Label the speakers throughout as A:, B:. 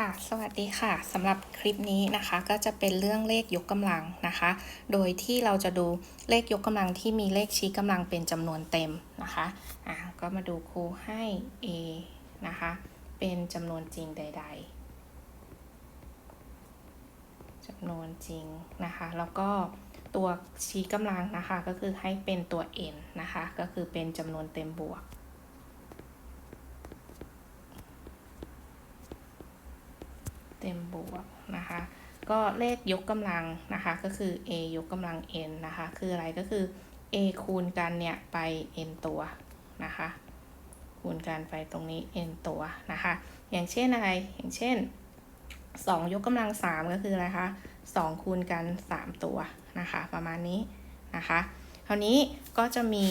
A: ค่ะสวัสดีค่ะสำหรับคลิปนี้นะคะก็จะเป็นเรื่องเลขยกกำลังนะคะ โดยที่เราจะดูเลขยกกำลังที่มีเลขชี้กำลังเป็นจำนวนเต็มนะคะอะก็มาดูครูให้ a นะคะเป็นจำนวนจริงใด ๆจำนวนจริงนะคะแล้วก็ตัวชี้กำลังนะคะก็คือให้เป็นตัว n นะคะก็คือเป็นจำนวนเต็มบวก เต็มบวกนะคะ ก็เลขยกกำลังนะคะ ก็คือ a ยกกำลัง n นะคะ คืออะไรก็คือ a คูณกันเนี่ยไป n ตัวนะคะ คูณกันไปตรงนี้ n ตัวนะคะ อย่างเช่นอะไร อย่างเช่น 2 ยกกำลัง 3 ก็คืออะไรคะ 2 คูณกัน 3 ตัวนะคะ ประมาณนี้นะคะคราวนี้ก็จะมี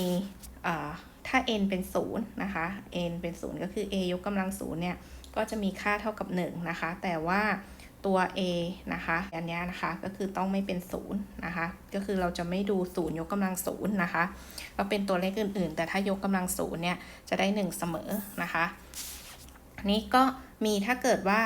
A: ถ้า n เป็น 0 นะคะ n เป็น 0 ก็คือ a ยกกำลัง 0 เนี่ย ก็จะมีค่าเท่ากับ 1 นะคะ แต่ว่าตัว a นะคะอันนี้นะคะก็คือต้องไม่เป็น0นะคะ ก็คือเราจะไม่ดู 0 ยกกำลัง0นะคะ ก็เป็นตัวเลขอื่น ๆ แต่ถ้ายกกำลัง0เนี่ยจะได้ 1 เสมอนะคะนี้ก็มีถ้าเกิดว่า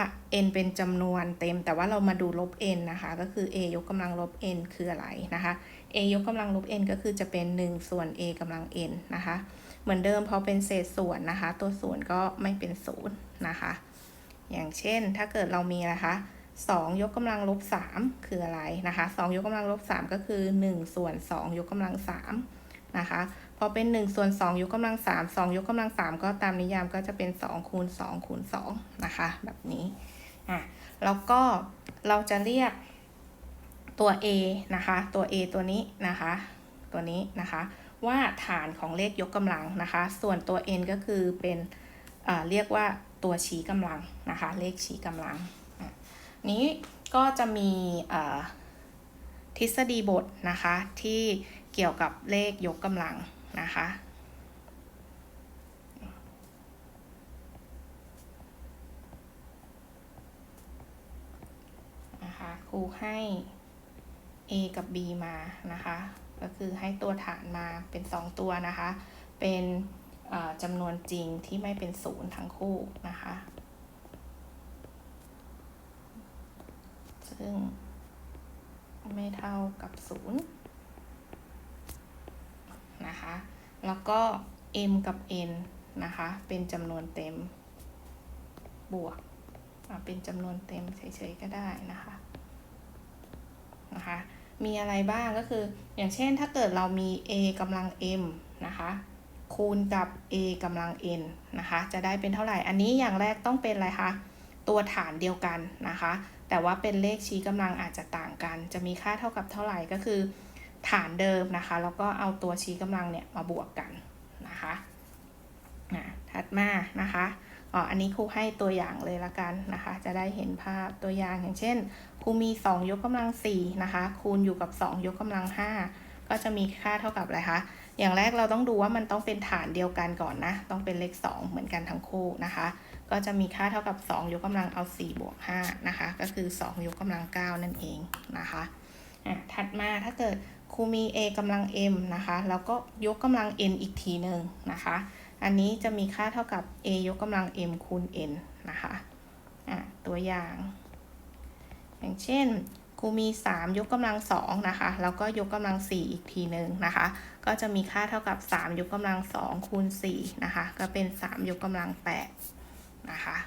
A: n เป็นจำนวนเต็ม แต่ว่าเรามาดูลบ n นะคะ ก็คือ a ยกกำลังลบ n คืออะไรนะคะ a ยกกำลังลบ n ก็คือจะเป็น 1 ส่วน a กำลัง n นะคะ เหมือนเดิมพอเป็นเศษส่วนนะคะ ตัวส่วนก็ไม่เป็นศู นะคะ อย่างเช่นถ้าเกิดเรามีนะคะ2ยกกำลังลบ3คืออะไรนะคะ2ยกกำลังลบ3ก็คือ 1 ส่วน 2 ยกกำลัง3นะคะพอเป็น 1 ส่วน 2 ยกกำลัง3 2 ยกกำลัง 3 ก็ตามนิยามก็จะเป็น 2 คูณ 2 คูณ 2 นะคะ แบบนี้อะแล้วก็เราจะเรียกตัว a นะคะ ตัว a ตัวนี้นะคะ ตัวนี้นะคะ ว่าฐานของเลขยกกำลังนะคะ ส่วนตัว n ก็คือเป็นเรียกว่า ตัวชี้กำลังนะคะ เลขชี้กำลัง นี้ก็จะมีทฤษฎีบทนะคะ ที่เกี่ยวกับเลขยกกำลังนะคะนะคะครูให้ a กับ b มานะคะ ก็คือให้ตัวฐานมาเป็น 2 ตัวนะคะ เป็น จำนวนจริงที่ไม่เป็นศูนย์ทั้งคู่นะคะ ซึ่งไม่เท่ากับศูนย์นะคะ แล้วก็ m กับ n นะคะ เป็นจำนวนเต็มบวก เป็นจำนวนเต็มเฉยๆก็ได้นะคะนะคะ มีอะไรบ้างก็คือ อย่างเช่นถ้าเกิดเรามี a กำลัง m นะคะ คูณกับ a กำลัง n นะคะ จะได้เป็นเท่าไหร่ อันนี้อย่างแรกต้องเป็นอะไรคะ ตัวฐานเดียวกันนะคะ แต่ว่าเป็นเลขชี้กำลังอาจจะต่างกัน จะมีค่าเท่ากับเท่าไหร่ก็คือ ฐานเดิมนะคะ แล้วก็เอาตัวชี้กำลังเนี่ยมาบวกกันนะคะถัดมานะคะอ๋ออันนี้ครูให้ตัวอย่างเลยละกันนะคะ จะได้เห็นภาพตัวอย่างอย่างเช่นครูมี 2 ยกกำลัง4นะคะ คูณอยู่กับ 2 ยกกำลัง 5 ก็จะมีค่าเท่ากับอะไรคะ อย่างแรกเราต้องดูว่ามันต้องเป็นฐานเดียวกันก่อนนะ ต้องเป็นเลข 2 เหมือนกันทั้งคู่นะคะ ก็จะมีค่าเท่ากับ 2 ยกกำลังเอา 4 บวก 5 นะคะ ก็คือ 2 ยกกำลัง 9 นั่นเองนะคะอะถัดมาถ้าเกิดครูมี a กำลัง m นะคะ แล้วก็ยกกำลัง n อีกทีหนึ่งนะคะ อันนี้จะมีค่าเท่ากับ a ยกกำลัง m คูณ n นะคะอะตัวอย่าง อย่างเช่น ครูมี 3 ยกกำลัง2นะคะแล้วก็ยกกำลัง 4 อีกทีหนึ่งนะคะ ก็จะมีค่าเท่ากับ 3 ยกกำลัง2คูณ4นะคะ ก็เป็น 3 ยกกำลัง8นะคะ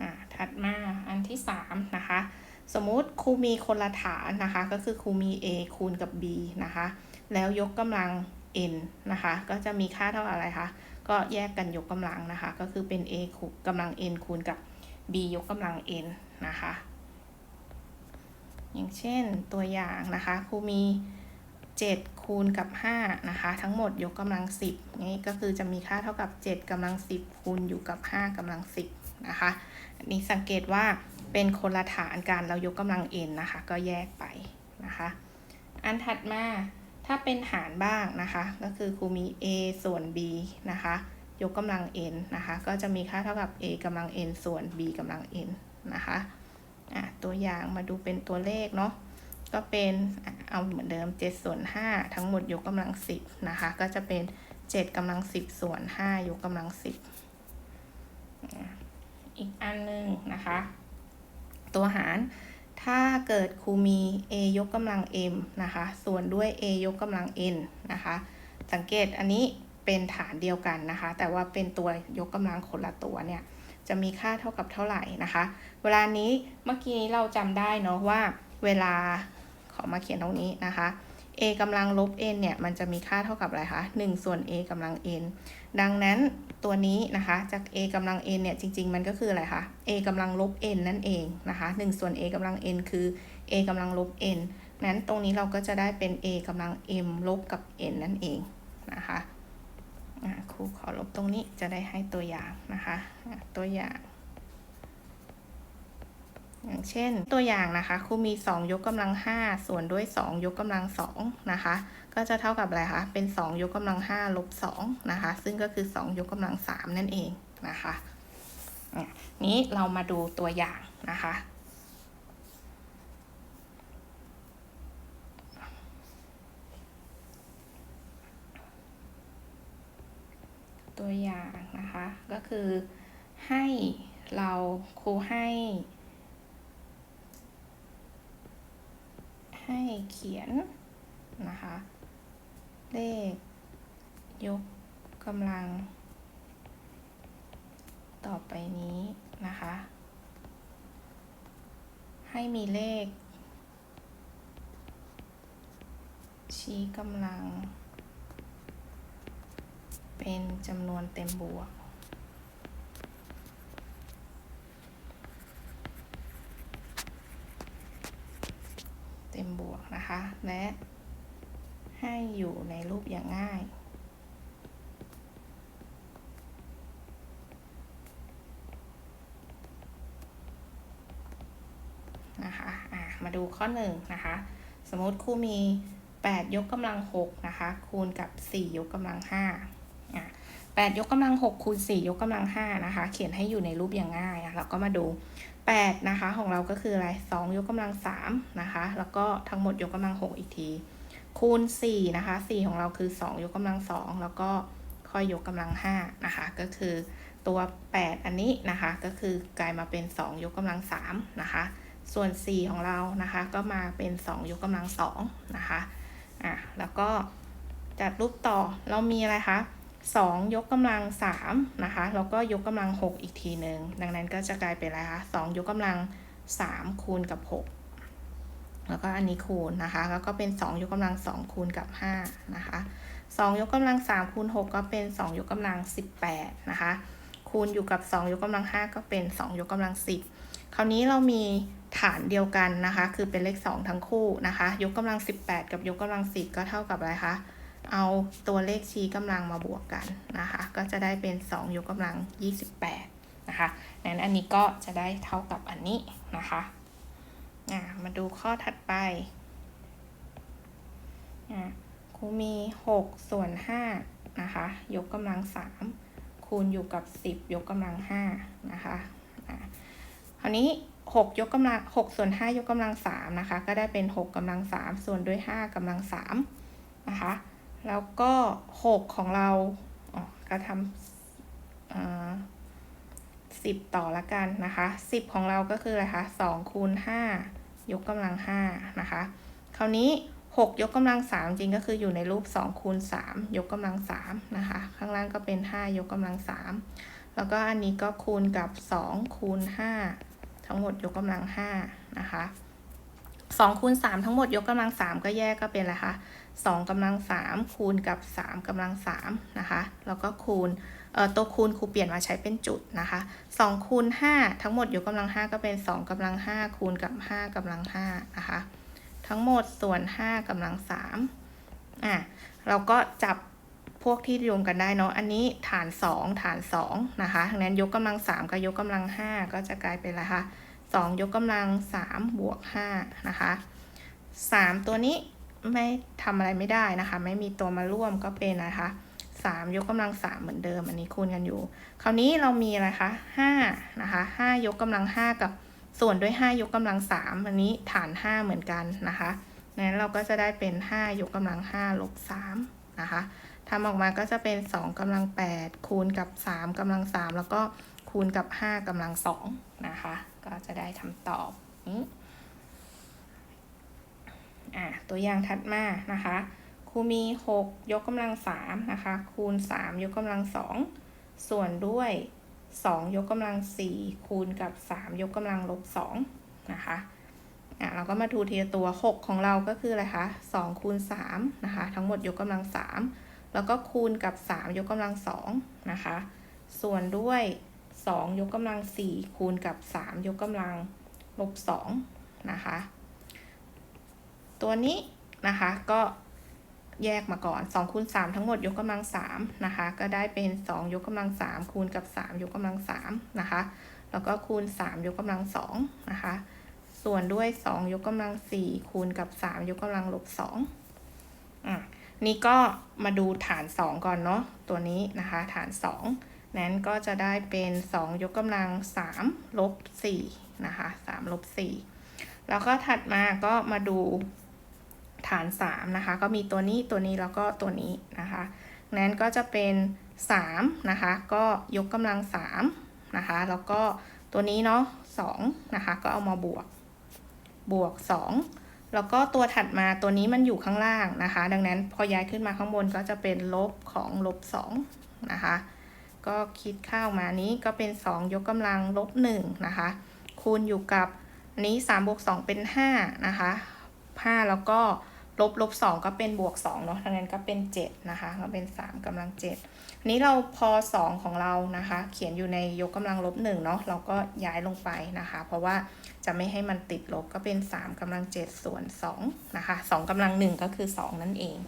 A: อะถัดมาอันที่ 3 นะคะ สมมุติครูมีคนละฐานนะคะ ก็คือครูมี a คูณกับ b นะคะ แล้วยกกำลัง n นะคะ ก็จะมีค่าเท่าอะไรคะก็แยกกันยกกำลังนะคะ ก็คือเป็น a คูณกำลัง n คูณกับ b ยกกำลัง n นะคะ อย่างเช่นตัวอย่างนะคะครูมี7คูณกับ5นะคะทั้งหมดยกกำลัง 10นี่ก็คือจะมีค่าเท่ากับ 7กำลัง 10 คูณอยู่กับ 5กำลัง 10นะคะอันนี้สังเกตว่าเป็นคนละฐานการเรายกกำลัง n นะคะก็แยกไปนะคะอันถัดมาถ้าเป็นหารบ้างนะคะก็คือครูมี a ส่วน b นะคะยกกำลัง n นะคะก็จะมีค่าเท่ากับ a กำลัง n ส่วน b กำลัง n นะคะ อะตัวอย่างมาดูเป็นตัวเลขเนาะก็เป็นเอาเหมือนเดิม7ส่วน5ทั้งหมดยกกำลัง 10 นะคะ ก็จะเป็น 7กำลัง 10 ส่วน 5 ยกกำลัง 10 อีกอันหนึ่งนะคะ ตัวหารถ้าเกิดครูมี a ยกกำลัง m นะคะ ส่วนด้วย a ยกกำลัง n นะคะ สังเกตอันนี้เป็นฐานเดียวกันนะคะ แต่ว่าเป็นตัวยกกำลังคนละตัวเนี่ย จะมีค่าเท่ากับเท่าไหร่นะคะ เวลานี้เมื่อกี้นี้เราจำได้เนาะว่าเวลาขอมาเขียนตรงนี้นะคะ a กำลังลบ n เนี่ย มันจะมีค่าเท่ากับอะไรคะ 1 ส่วน a กำลัง n ดังนั้นตัวนี้นะคะจาก a กำลัง n เนี่ย จริง ๆ มันก็คืออะไรคะ a กำลังลบ n นั่นเองนะคะ 1 ส่วน a กำลัง n คือ a กำลังลบ n นั้นตรงนี้เราก็จะได้เป็น a กำลัง m ลบกับ n นั่นเองนะคะ ครูขอลบตรงนี้จะได้ให้ตัวอย่างนะคะตัวอย่าง อย่างเช่นตัวอย่างนะคะครูมี 2 ยกกำลัง 5 ส่วนด้วย 2 ยกกำลัง2นะคะก็จะเท่ากับอะไรคะเป็น 2 ยกกำลัง5ลบ2นะคะซึ่งก็คือ 2 ยกกำลัง3นั่นเองนะคะนี้เรามาดูตัวอย่างนะคะ ตัวอย่างนะคะ ก็คือให้เราครูให้ ให้เขียนนะคะ เลข ยกกำลัง ต่อไปนี้นะคะ ให้มีเลข ชี้กำลัง เป็นจำนวนเต็มบวก เต็มบวกนะคะ และให้อยู่ในรูปอย่างง่ายนะคะะมาดูข้อหนึ่งนะคะ สมมติครูมี 8 ยกกำลัง 6 นะคะ คูณกับ 4 ยกกำลัง5อะ 8 ยกกำลัง 6 คูณ 4 ยกกำลัง 5 นะคะ เขียนให้อยู่ในรูปอย่างง่ายอะเราก็มาดู 8 นะคะ ของเราก็คืออะไร 2 ยกกำลัง 3 นะคะ แล้วก็ทั้งหมดยกกำลัง 6 อีกที คูณ 4 นะคะ 4 ของเราคือ 2 ยกกำลัง 2 แล้วก็ค่อยยกกำลัง 5 นะคะ ก็คือตัว 8 อันนี้นะคะ ก็คือกลายมาเป็น 2 ยกกำลัง 3 นะคะ ส่วน 4 ของเรานะคะ ก็มาเป็น 2 ยกกำลัง 2 นะคะ อะ แล้วก็จัดรูปต่อ เรามีอะไรคะ 2 ยกกำลัง3นะคะแล้วก็ยกกำลัง 6 อีกทีหนึ่งดังนั้นก็จะกลายเป็นอะไรคะ2ยกกำลัง 3 คูณกับ 6 แล้วก็อันนี้คูณนะคะ แล้วก็เป็น 2 ยกกำลัง 2 คูณกับ5นะคะ2 ยกกำลัง 3 คูณ 6 ก็เป็น 2 ยกกำลัง 18นะคะคูณอยู่กับ 2 ยกกำลัง 5 ก็เป็น 2 ยกกำลัง 10 คราวนี้เรามีฐานเดียวกันนะคะ คือเป็นเลข 2 ทั้งคู่นะคะ ยกกำลัง 18 กับยกกำลัง 10 ก็เท่ากับอะไรคะ เอาตัวเลขชี้กำลังมาบวกกันนะคะ ก็จะได้เป็น 2 ยกกำลัง 28 นะคะนั้นอันนี้ก็จะได้เท่ากับอันนี้นะคะมาดูข้อถัดไปครูมี 6 ส่วน 5 นะคะ ยกกำลัง 3 คูณอยู่กับ 10 ยกกำลัง 5 นะคะคราวนี้6ยกกำลัง6ส่วน 5 ยกกำลัง3นะคะ ก็ได้เป็น 6กำลัง3ส่วนด้วย 5กำลัง3นะคะ แล้วก็ 6 ของเราก็ทำสิบต่อละกันนะคะสิบของเราก็คืออะไรคะสองคูณห้ายกกำลังห้านะคะ คราวนี้หกยกกำลังสามจริงก็คืออยู่ในรูปสองคูณสามยกกำลังสามนะคะ ข้างล่างก็เป็นห้ายกกำลังสามแล้วก็อันนี้ก็คูณกับสองคูณห้าทั้งหมดยกกำลังห้านะคะสองคูณสามทั้งหมดยกกำลังสามก็แยกก็เป็นอะไรคะ สองกำลังสามคูณกับสามกำลังสามนะคะแล้วก็คูณตัวคูณครูเปลี่ยนมาใช้เป็นจุดนะคะ2คูณ5ทั้งหมดยกกำลัง 5 ก็เป็น 2กำลัง 5 คูณกับ 5กำลัง5นะคะทั้งหมดส่วน 5กำลัง3อะเราก็จับพวกที่รวมกันได้เนาะ อันนี้ฐาน 2 ฐาน2นะคะทั้งนั้นยกกำลัง 3 กับยกกำลัง 5 ก็จะกลายเป็นอะไรคะ2ยกกำลัง 3 บวก5นะคะ 3 ตัวนี้ ไม่ทำอะไรไม่ได้นะคะ ไม่มีตัวมาร่วมก็เป็นนะคะสามยกกำลังสามเหมือนเดิม อันนี้คูณกันอยู่ คราวนี้เรามีอะไรคะห้านะคะห้ายกกำลังห้ากับส่วนด้วยห้ายกกำลังสามอันนี้ฐานห้าเหมือนกันนะคะนั้นเราก็จะได้เป็นห้ายกกำลังห้าลบสามนะคะทำออกมาก็จะเป็นสองกำลังแปดคูณกับสามกำลังสามแล้วก็คูณกับห้ากำลังสองนะคะ ก็จะได้คำตอบนี้ อะตัวอย่างถัดมานะคะครูมีหกยกกำลังสามนะคะคูณสามยกกำลังสองส่วนด้วยสองยกกำลังสี่คูณกับสามยกกำลังลบสองนะคะอะเราก็มาดูทีละตัวหกของเราก็คืออะไรคะสองคูณสามนะคะทั้งหมดยกกำลังสามแล้วก็คูณกับสามยกกำลังสองนะคะส่วนด้วยสองยกกำลังสี่คูณกับสามยกกำลังลบสองนะคะ ตัวนี้นะคะก็แยกมาก่อน2คูณ3ทั้งหมดยกกำลัง3นะคะ ก็ได้เป็น 2 ยกกำลัง 3 คูณกับ 3 ยกกำลัง3นะคะ แล้วก็คูณ 3 ยกกำลัง2นะคะ ส่วนด้วย 2 ยกกำลัง 4 คูณกับ 3 ยกกำลังลบ2อะนี่ก็มาดูฐาน 2 ก่อนเนาะตัวนี้นะคะ ฐาน 2 นั้นก็จะได้เป็น 2 ยกกำลัง 3 ลบ4นะคะ3ลบ4แล้วก็ถัดมาก็มาดู ฐาน 3 นะคะ ก็มีตัวนี้ตัวนี้แล้วก็ตัวนี้นะคะนั้นก็จะเป็น 3 นะคะ ก็ยกกำลัง 3 นะคะ แล้วก็ตัวนี้เนาะ2นะคะ ก็เอามาบวก บวก 2 แล้วก็ตัวถัดมาตัวนี้มันอยู่ข้างล่างนะคะ ดังนั้นพอย้ายขึ้นมาข้างบนก็จะเป็นลบของลบ2นะคะ ก็คิดข้าวมานี้ก็เป็น 2 ยกกำลังลบ1นะคะ คูณอยู่กับอันนี้3บวก2เป็น5นะคะ5แล้วก็ ลบลบสองก็เป็นบวกสองเนาะทั้งนั้นก็เป็นเจ็ดนะคะก็เป็นสามกำลังเจ็ดนี้เราพอสองของเรานะคะ เขียนอยู่ในยกกำลังลบหนึ่งเนาะเราก็ย้ายลงไปนะคะ เพราะว่าจะไม่ให้มันติดลบก็เป็นสามกำลังเจ็ดส่วนสองนะคะสองกำลังหนึ่งก็คือสองนั่นเอง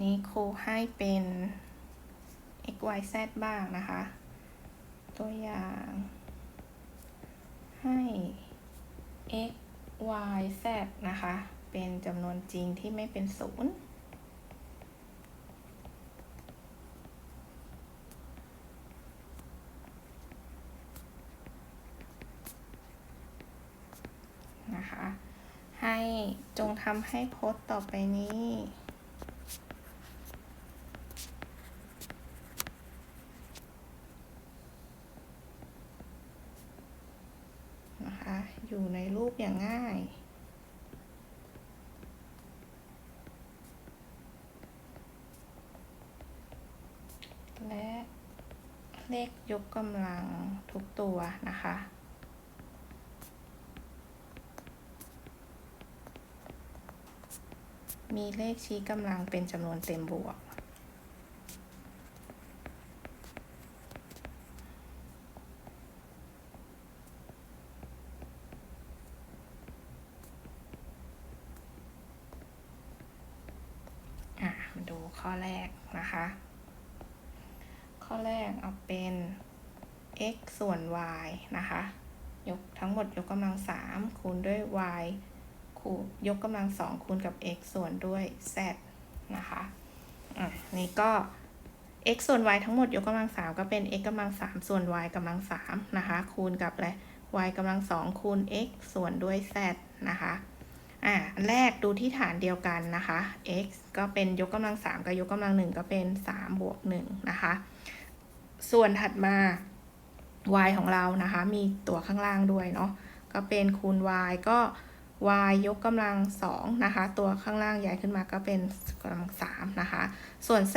A: นี่ครูให้เป็น x y z บ้างนะคะ ตัวอย่าง ให้ x y z นะคะ เป็นจำนวนจริงที่ไม่เป็นศูนย์นะคะ ให้จงทำให้โพสต์ต่อไปนี้อยู่ในรูปอย่างง่าย และเลข ยกกำลังทุกตัวนะคะ มีเลขชี้กำลังเป็นจำนวนเต็มบวกข้อแรกนะคะ ข้อแรกเอาเป็น x ส่วน y นะคะ ยกทั้งหมดยกกำลังสามคูณด้วย y คูณ ยกกำลังสองคูณกับ x ส่วนด้วย z นะคะอะนี่ก็ x ส่วน y ทั้งหมดยกกำลังสามก็เป็น x กำลังสามส่วน y กำลังสามนะคะ คูณกับอะไร y กำลังสองคูณ x ส่วนด้วย z นะคะอ่าแรกดูที่ฐานเดียวกันนะคะ x ก็เป็นยกกำลังสามกับยกกำลังหนึ่งก็เป็นสามบวกหนึ่งนะคะ ส่วนถัดมา y ของเรานะคะ มีตัวข้างล่างด้วยเนาะก็เป็นคูณ y ก็ y ยกกำลังสองนะคะ ตัวข้างล่างใหญ่ขึ้นมาก็เป็นกำลังสามนะคะ ส่วน z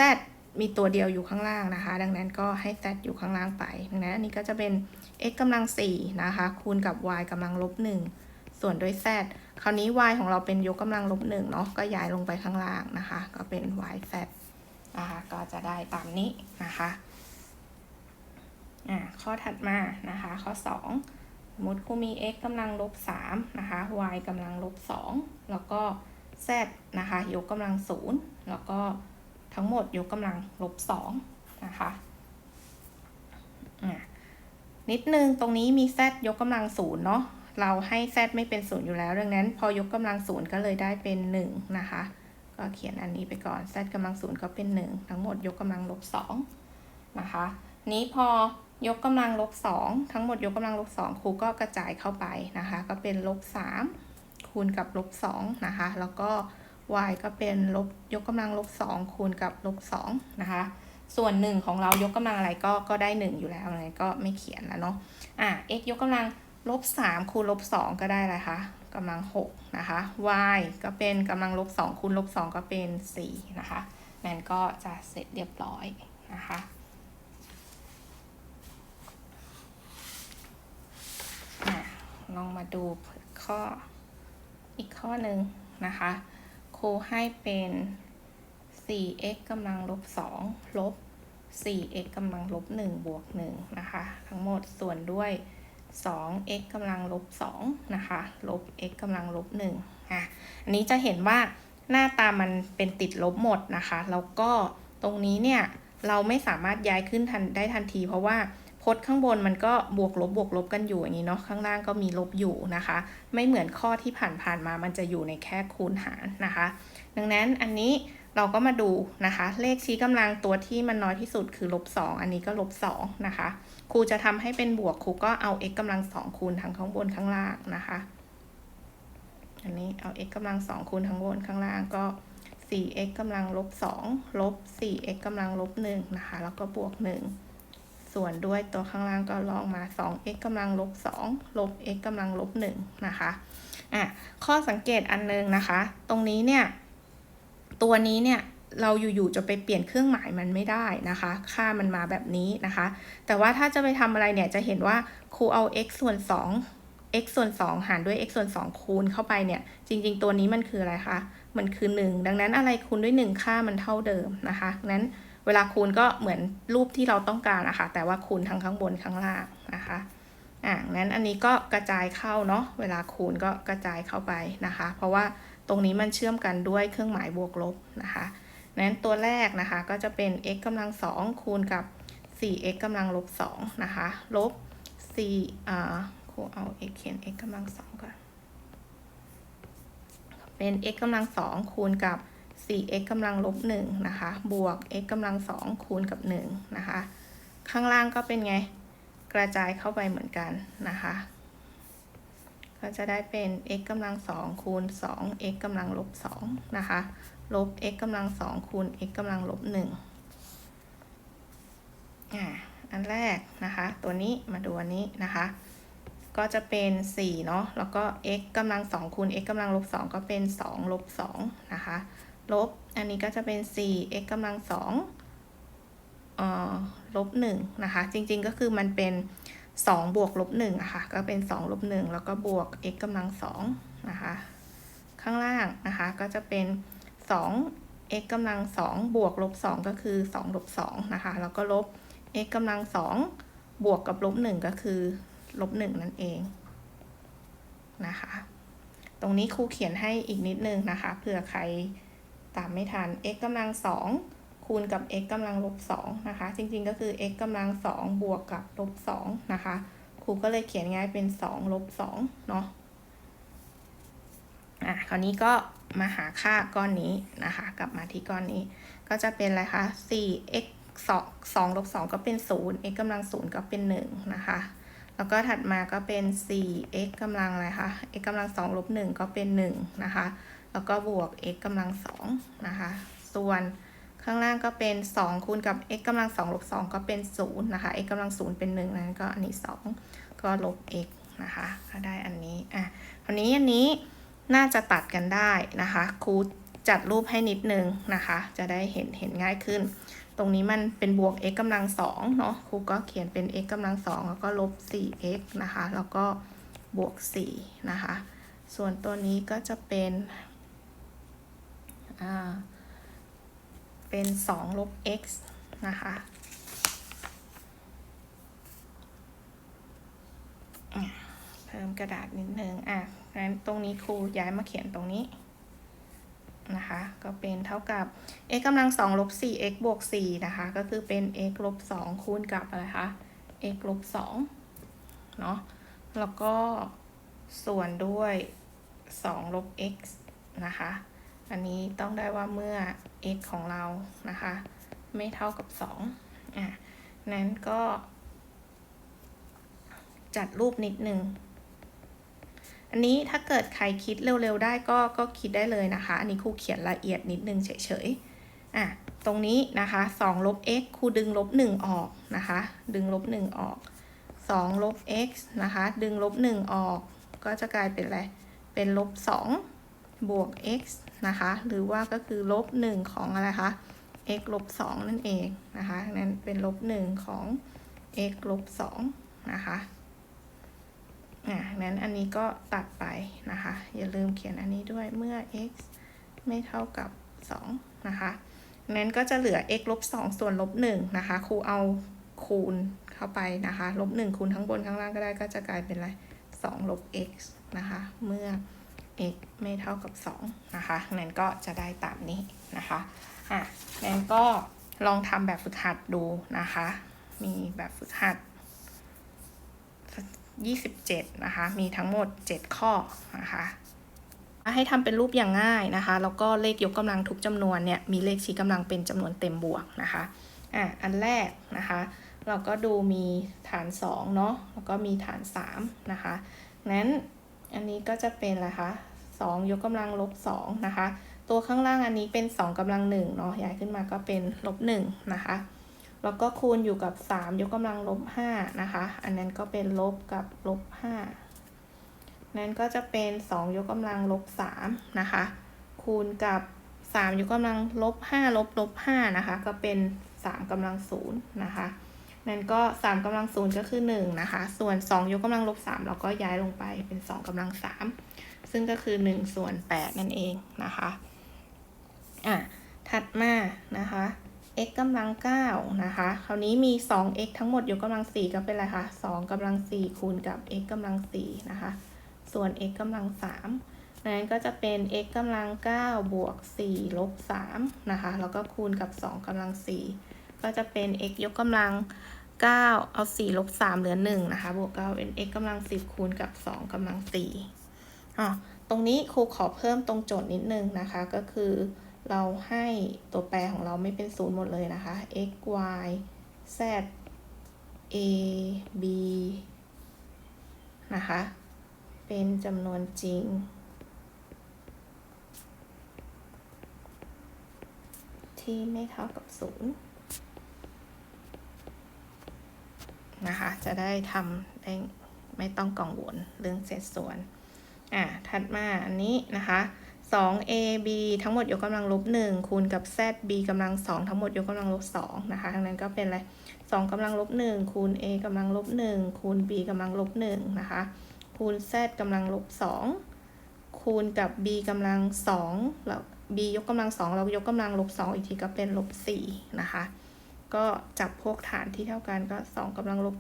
A: มีตัวเดียวอยู่ข้างล่างนะคะ ดังนั้นก็ให้ z อยู่ข้างล่างไปดังนั้นอันนี้ก็จะเป็น x กำลังสี่นะคะ คูณกับ y กำลังลบหนึ่งส่วนด้วย z คราวนี้ y ของเราเป็นยกกำลังลบหนึ่งเนาะ ก็ย้ายลงไปข้างล่างนะคะ ก็เป็น y z นะคะก็จะได้ตามนี้นะคะ อ่า ข้อถัดมานะคะ ข้อ2สม มติครูมี x กำลังลบ3นะคะ y กำลังลบ2แล้วก็ z นะคะ ยกกำลัง 0 แล้วก็ทั้งหมดยกกำลังลบ2นะคะอ่านิดนึงตรงนี้มี z ยกกำลัง 0 เนาะเราให้ z ไม่เป็นศูนย์อยู่แล้วดังนั้น พอยกกำลังศูนย์ก็เลยได้เป็น 1 นะคะ ก็เขียนอันนี้ไปก่อน z กำลังศูนย์ก็เป็น 1 ทั้งหมดยกกำลังลบ2นะคะ นี้พอ ยกกำลังลบ2ทั้งหมดยกกำลังลบ2ครูก็กระจายเข้าไปนะคะ ก็เป็นลบ3คูณกับลบ2นะคะ แล้วก็ y ก็เป็นลบยกกำลังลบสองคูณกับลบสองนะคะ ส่วนหนึ่งของเรายกกำลังอะไรก็ก็ได้หนึ่งอยู่แล้วอะไรก็ไม่เขียนแล้วเนาะอะ x ยกกำลังลบสามคูณลบสองก็ได้อะไรคะกำลังหกนะคะ y ก็เป็นกำลังลบสองคูณลบสองก็เป็นสี่นะคะนั่นก็จะเสร็จเรียบร้อยนะคะอะ ลองมาดูข้ออีกข้อหนึ่งนะคะ ครูให้เป็น 4x กำลังลบ 2 ลบ 4x กำลังลบ 1 บวก 1 นะคะ ทั้งหมดส่วนด้วย 2x กำลังลบ 2 นะคะ ลบ x กำลังลบ 1 อะ อันนี้จะเห็นว่าหน้าตามันเป็นติดลบหมดนะคะ แล้วก็ตรงนี้เนี่ย เราไม่สามารถย้ายขึ้นทันได้ทันทีเพราะว่า พจน์ข้างบนมันก็บวกลบบวกลบกันอยู่อย่างนี้เนาะข้างล่างก็มีลบอยู่นะคะ ไม่เหมือนข้อที่ผ่านๆมามันจะอยู่ในแค่คูณหารนะคะ ดังนั้นอันนี้เราก็มาดูนะคะ เลขชี้กำลังตัวที่มันน้อยที่สุดคือลบ2อันนี้ก็ลบ2นะคะ ครูจะทำให้เป็นบวกครูก็เอา x กำลัง2คูณทั้งข้างบนข้างล่างนะคะ อันนี้เอา x กำลัง2คูณทั้งบนข้างล่างก็ 4x กำลังลบ2ลบ 4x กำลังลบ1นะคะ แล้วก็บวก 1 ส่วนด้วยตัวข้างล่างก็ลองมา 2x กำลังลบ2ลบ x กำลังลบ1นะคะอะข้อสังเกตอันนึงนะคะ ตรงนี้เนี่ย ตัวนี้เนี่ยเราอยู่ๆจะไปเปลี่ยนเครื่องหมายมันไม่ได้นะคะ ค่ามันมาแบบนี้นะคะ แต่ว่าถ้าจะไปทำอะไรเนี่ยจะเห็นว่าครูเอา x ส่วน 2 x ส่วน 2 หารด้วย x ส่วน 2 คูณเข้าไปเนี่ย จริง ๆ ตัวนี้มันคืออะไรคะ มันคือ 1 ดังนั้นอะไรคูณด้วย 1 ค่ามันเท่าเดิมนะคะ นั้น เวลาคูณก็เหมือนรูปที่เราต้องการนะคะ แต่ว่าคูณทั้งข้างบนข้างล่างนะคะอ่านั้นอันนี้ก็กระจายเข้าเนาะ เวลาคูณก็กระจายเข้าไปนะคะ เพราะว่าตรงนี้มันเชื่อมกันด้วยเครื่องหมายบวกลบนะคะนั้นตัวแรกนะคะก็จะเป็น x กำลังสองคูณกับ 4x กำลังลบสองนะคะลบ4อ่าครูเอา x เขียน x กำลังสองก่อน เป็น x กำลังสองคูณกับ 4x กำลังลบหนึ่งนะคะ บวก x กำลังสองคูณกับหนึ่งนะคะ ข้างล่างก็เป็นไง กระจายเข้าไปเหมือนกันนะคะ ก็จะได้เป็น x กำลังสองคูณสอง x กำลังลบสองนะคะ ลบ x กำลังสองคูณ x กำลังลบหนึ่งอ่า อันแรกนะคะ ตัวนี้มาดูอันนี้นะคะ ก็จะเป็น 4 เนาะ แล้วก็ x กำลัง 2 คูณ x กำลังลบ2ก็เป็น 2 ลบ2นะคะ ลบ อันนี้ก็จะเป็น 4 x กำลัง2เอ่อลบ1นะคะ จริงๆก็คือมันเป็น 2 บวกลบ1อะค่ะ ก็เป็น 2 ลบ 1 แล้วก็บวก x กำลัง2นะคะ ข้างล่างนะคะ ก็จะเป็น 2 x กำลัง2บวกลบ 2 ก็คือ 2 ลบ 2 นะคะ แล้วก็ลบ x กำลัง2บวกกับลบ 1 ก็คือ ลบหนึ่งนั่นเองนะคะ ตรงนี้ครูเขียนให้อีกนิดนึงนะคะ เผื่อใคร ตามไม่ทัน x กำลังสองคูณกับ x กำลังลบสองนะคะ จริงๆก็คือ x กำลังสองบวกกับลบสองนะคะ ครูก็เลยเขียนง่ายเป็นสองลบสองเนาะอะคราวนี้ก็มาหาค่าก้อนนี้นะคะ กลับมาที่ก้อนนี้ ก็จะเป็นอะไรคะ 4x 2 2ลบ2ก็เป็น 0 x กำลัง 0 ก็เป็น 1 นะคะ แล้วก็ถัดมาก็เป็น 4x กำลังอะไรคะ x กำลัง2ลบ1ก็เป็น 1 นะคะ แล้วก็บวก x กำลัง2นะคะ ส่วนข้างล่างก็เป็น 2 คูณกับ x กำลัง2ลบ2ก็เป็น0นะคะ x กำลัง0เป็น 1 นั้นก็อันนี้ 2 ก็ลบ x นะคะก็ได้อันนี้อะคราวนี้อันนี้น่าจะตัดกันได้นะคะครูจัดรูปให้นิดนึงนะคะ จะได้เห็นเห็นง่ายขึ้น ตรงนี้มันเป็นบวก x กำลังสองเนาะครูก็เขียนเป็น x กำลังสองแล้วก็ลบ 4x นะคะ แล้วก็บวก 4 นะคะ ส่วนตัวนี้ก็จะเป็น เป็น2ลบ x นะคะเพิ่มกระดาษนิดนึงอะงั้นตรงนี้ครูย้ายมาเขียนตรงนี้นะคะ ก็เป็นเท่ากับ x กำลัง2ลบ 4x บวก4นะคะ ก็คือเป็น x ลบ2คูณกับอะไรคะ x ลบ2เนาะ แล้วก็ส่วนด้วย2ลบ x นะคะ อันนี้ต้องได้ว่าเมื่อ x ของเรานะคะ ไม่เท่ากับ2อะนั้นก็ จัดรูปนิดนึง อันนี้ถ้าเกิดใครคิดเร็วๆได้ก็ก็คิดได้เลยนะคะ อันนี้ครูเขียนละเอียดนิดนึงเฉยๆอะตรงนี้นะคะ2ลบ x ครูดึงลบ 1 ออกนะคะ ดึงลบ 1 ออก2ลบ x นะคะ ดึงลบ 1 ออก ก็จะกลายเป็นอะไร เป็นลบ 2 บวก x นะคะ หรือว่าก็คือลบ1ของอะไรคะ x ลบ2นั่นเองนะคะนั้นเป็นลบ1ของ x ลบ2นะคะอ่านั้นอันนี้ก็ตัดไปนะคะ อย่าลืมเขียนอันนี้ด้วยเมื่อ x ไม่เท่ากับ 2 นะคะนั้นก็จะเหลือ x ลบ2ส่วนลบ1นะคะ ครูเอาคูณเข้าไปนะคะ ลบ1คูณทั้งบนข้างล่างก็ได้ก็จะกลายเป็นอะไร2ลบ x นะคะ เมื่อ x ไม่เท่ากับ 2 นะคะนั้นก็จะได้ตามนี้นะคะอะนั้นก็ลองทำแบบฝึกหัดดูนะคะ มีแบบฝึกหัด 27 นะคะ มีทั้งหมด 7 ข้อนะคะให้ทำเป็นรูปอย่างง่ายนะคะ แล้วก็เลขยกกำลังทุกจำนวนเนี่ย มีเลขชี้กำลังเป็นจำนวนเต็มบวกนะคะ อะ อันแรกนะคะ เราก็ดูมีฐาน2เนาะ แล้วก็มีฐาน3นะคะ นั้น อันนี้ก็จะเป็นอะไรคะ2 ยกกำลังลบ2นะคะ ตัวข้างล่างอันนี้เป็น 2กำลัง1เนาะย้ายขึ้นมาก็เป็นลบ1นะคะ แล้วก็คูณอยู่กับ 3 ยกกำลังลบ5นะคะ อันนั้นก็เป็นลบกับลบ5นั้นก็จะเป็น 2 ยกกำลังลบ3นะคะ คูณกับ 3 ยกกำลังลบ5ลบลบ5นะคะ ก็เป็น3กำลัง0นะคะ นั่นก็3กำลัง0ก็คือ1นะคะ ส่วน 2 ยกกำลังลบ3เราก็ย้ายลงไปเป็น 2กำลัง 3 ซึ่งก็คือ 1 ส่วน 8 นั่นเองนะคะอะถัดมานะคะ x กำลัง9นะคะ คราวนี้มี 2x ทั้งหมดยกกำลัง 4 ก็เป็นอะไรคะ2กำลัง 4 คูณกับ x กำลัง4นะคะ ส่วน x กำลัง3นั้นก็จะเป็น x กำลัง9บวก4ลบ3นะคะ แล้วก็คูณกับ 2กำลัง4 ก็จะเป็น x ยกกำลัง 9 เอา 4 ลบ 3 เหลือ 1 นะคะ บวก 9 เป็น x กำลัง 10 คูณกับ 2กำลัง4อะตรงนี้ครูขอเพิ่มตรงโจทย์นิดนึงนะคะ ก็คือเราให้ตัวแปรของเราไม่เป็นศูนย์หมดเลยนะคะ x y z a b นะคะ เป็นจำนวนจริง ที่ไม่เท่ากับศูนย์ นะคะ จะได้ทำได้ไม่ต้องกังวลเรื่องเศษส่วน อะ ถัดมาอันนี้นะคะ 2ab ทั้งหมดยกกำลังลบ1คูณกับ zb กำลัง 2 ทั้งหมดยกกำลังลบ2นะคะทั้งนั้นก็เป็นอะไร2กำลังลบ1คูณ a กำลังลบ1คูณ b กำลังลบ1นะคะ คูณ z กำลังลบ2คูณกับ b กำลัง2แล้ว b ยกกำลัง2เรายกกำลังลบ2อีกทีก็เป็นลบ4นะคะ ก็จับพวกฐานที่เท่ากันก็ 2กำลังลบ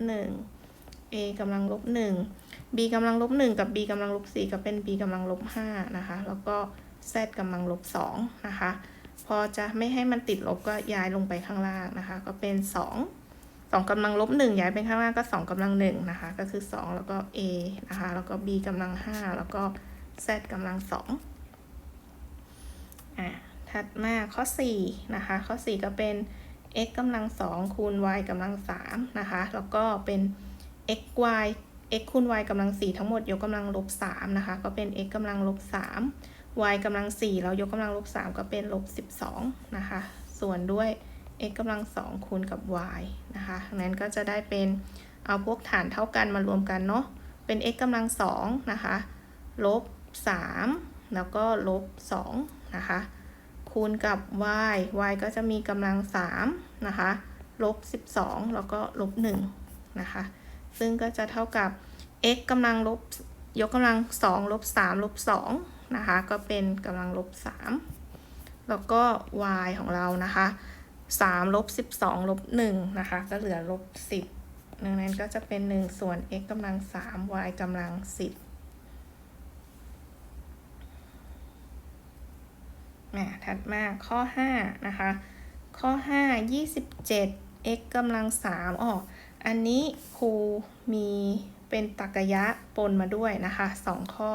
A: 1 a กำลังลบ 1 b กำลังลบ 1 กับ b กำลังลบ 4 ก็เป็น b กำลังลบ 5 นะคะ แล้วก็ z กำลังลบ 2 นะคะ พอจะไม่ให้มันติดลบก็ย้ายลงไปข้างล่างนะคะ ก็เป็น 2 2กำลังลบ 1 ย้ายไปข้างล่างก็ 2กำลัง 1 นะคะ ก็คือ 2 แล้วก็ a นะคะ แล้วก็ b กำลัง 5 แล้วก็ z กำลัง 2 อะถัดมาข้อ 4 นะคะ ข้อ 4 ก็เป็น x กำลัง2คูณ y กำลัง3นะคะ แล้วก็เป็น x y x คูณ y กำลัง4ทั้งหมดยกกำลังลบ3นะคะ ก็เป็น x กำลังลบ3 y กำลัง4เรายกกำลังลบ3ก็เป็นลบ12นะคะ ส่วนด้วย x กำลัง2คูณกับ y นะคะนั้นก็จะได้เป็นเอาพวกฐานเท่ากันมารวมกันเนาะ เป็น x กำลัง2นะคะ ลบ3แล้วก็ลบ2นะคะ คูณกับ y y ก็จะมีกำลัง3นะคะลบ 12 แล้วก็ลบ1นะคะซึ่งก็จะเท่ากับ x กำลังลบยกกำลัง2ลบ3ลบ2นะคะก็เป็นกำลังลบ 3 แล้วก็ y ของเรานะคะ3ลบ12ลบ1นะคะก็เหลือลบ 10ดังนั้นก็จะเป็น 1 ส่วน x กำลัง3 y กำลัง 10 อะถัดมาข้อ 5 นะคะ ข้อ 5 27 x กำลัง3อ๋ออันนี้ครูมีเป็นตรรกะปนมาด้วยนะคะ 2 ข้อ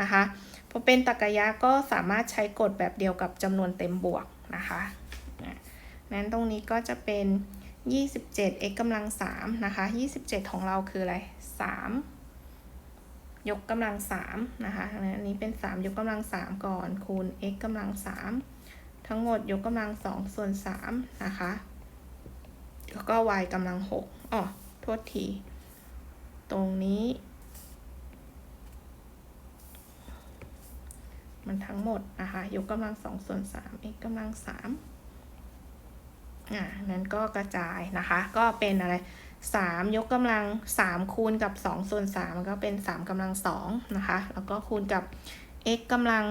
A: นะคะพอเป็นตรรกะก็สามารถใช้กฎแบบเดียวกับจำนวนเต็มบวกนะคะนั้นตรงนี้ก็จะเป็น 27 x กำลัง3นะคะ 27 ของเราคืออะไร 3 ยกกำลังสามนะคะอันนี้เป็นสามยกกำลังสามก่อนคูณ x กำลังสามทั้งหมดยกกำลังสองส่วนสามนะคะแล้วก็ y กำลังหกอ๋อโทษที ตรงนี้ มันทั้งหมดนะคะ ยกกำลังสองส่วนสาม x กำลังสาม อ่านั้นก็กระจายนะคะ ก็เป็นอะไรสามยกกำลังสามคูณกับสองส่วนสามก็เป็นสามกำลังสองนะคะ แล้วก็คูณกับ x กำลัง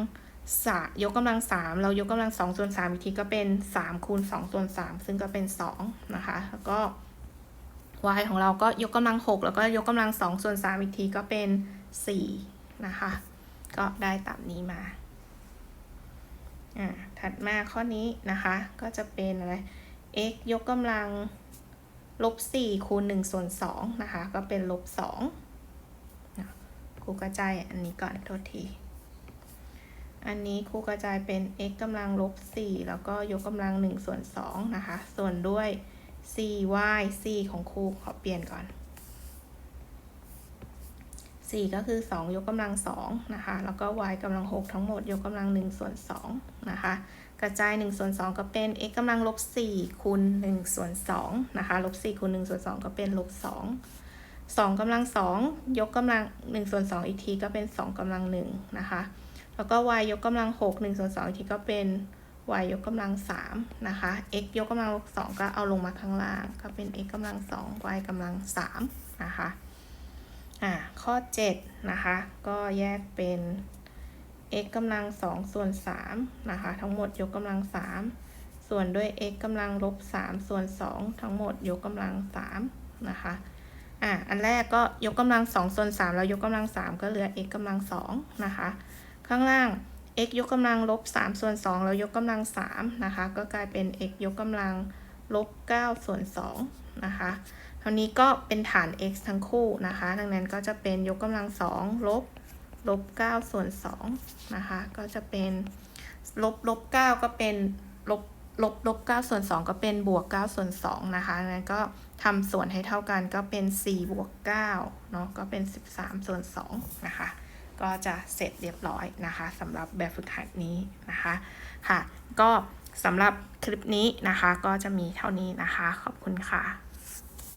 A: สายกกำลังสามเรายกกำลังสองส่วนสามอีกทีก็เป็นสามคูณสองส่วนสามซึ่งก็เป็นสองนะคะ แล้วก็ y ของเราก็ยกกำลังหกแล้วก็ยกกำลังสองส่วนสามอีกทีก็เป็นสี่นะคะ ก็ได้ตามนี้มาอ่าถัดมาข้อนี้นะคะ ก็จะเป็นอะไร x ยกกำลังลบสี่คูณหนึ่งส่วนสองนะคะ ก็เป็นลบสองครูกระจายอันนี้ก่อนโทษที อันนี้ครูกระจายเป็น x กำลังลบสี่แล้วก็ยกกำลังหนึ่งส่วนสองนะคะ ส่วนด้วย 4y 4ของครูขอเปลี่ยนก่อน 4 ก็คือ 2 ยกกำลัง2นะคะ แล้วก็ y กำลัง 6 ทั้งหมด ยกกำลัง1ส่วน2นะคะ กระจาย1ส่วน2ก็เป็น x กำลังลบ4คูณ1ส่วน2นะคะลบ4คูณ1ส่วน2ก็เป็นลบ2 2กำลัง2ยกกำลัง1ส่วน2อีกทีก็เป็น 2กำลัง1นะคะ แล้วก็ y ยกกำลัง6 1ส่วน2อีกทีก็เป็น y ยกกำลังสามนะคะ x ยกกำลังสองก็เอาลงมาข้างล่าง ก็เป็น x กำลังสอง y กำลังสามนะคะ อ่า ข้อเจ็ดนะคะ ก็แยกเป็น x กำลังสองส่วนสามนะคะ ทั้งหมดยกกำลังสามส่วนด้วย x กำลังลบสามส่วนสองทั้งหมดยกกำลังสามนะคะอ่าอันแรกก็ยกกำลังสองส่วนสามแล้วยกกำลังสามก็เหลือ x กำลังสองนะคะ ข้างล่าง x ยกกำลังลบ3ส่วน2แล้วยกกำลัง3นะคะ ก็กลายเป็น x ยกกำลังลบ9ส่วน2นะคะเท่านี้ก็เป็นฐาน x ทั้งคู่นะคะ ดังนั้นก็จะเป็นยกกำลัง2ลบ ลบ9ส่วน2นะคะ ก็จะเป็นลบลบ9ก็เป็นลบลบลบ9ส่วน2ก็เป็นบวก9ส่วน2นะคะงนั้นก็ทำส่วนให้เท่ากันก็เป็น4บวก9เนาะก็เป็น13ส่วน2นะคะก็จะเสร็จเรียบร้อยนะคะสำหรับแบบฝึกหัดนี้นะคะค่ะ ก็สำหรับคลิปนี้นะคะ ก็จะมีเท่านี้นะคะ ขอบคุณค่ะ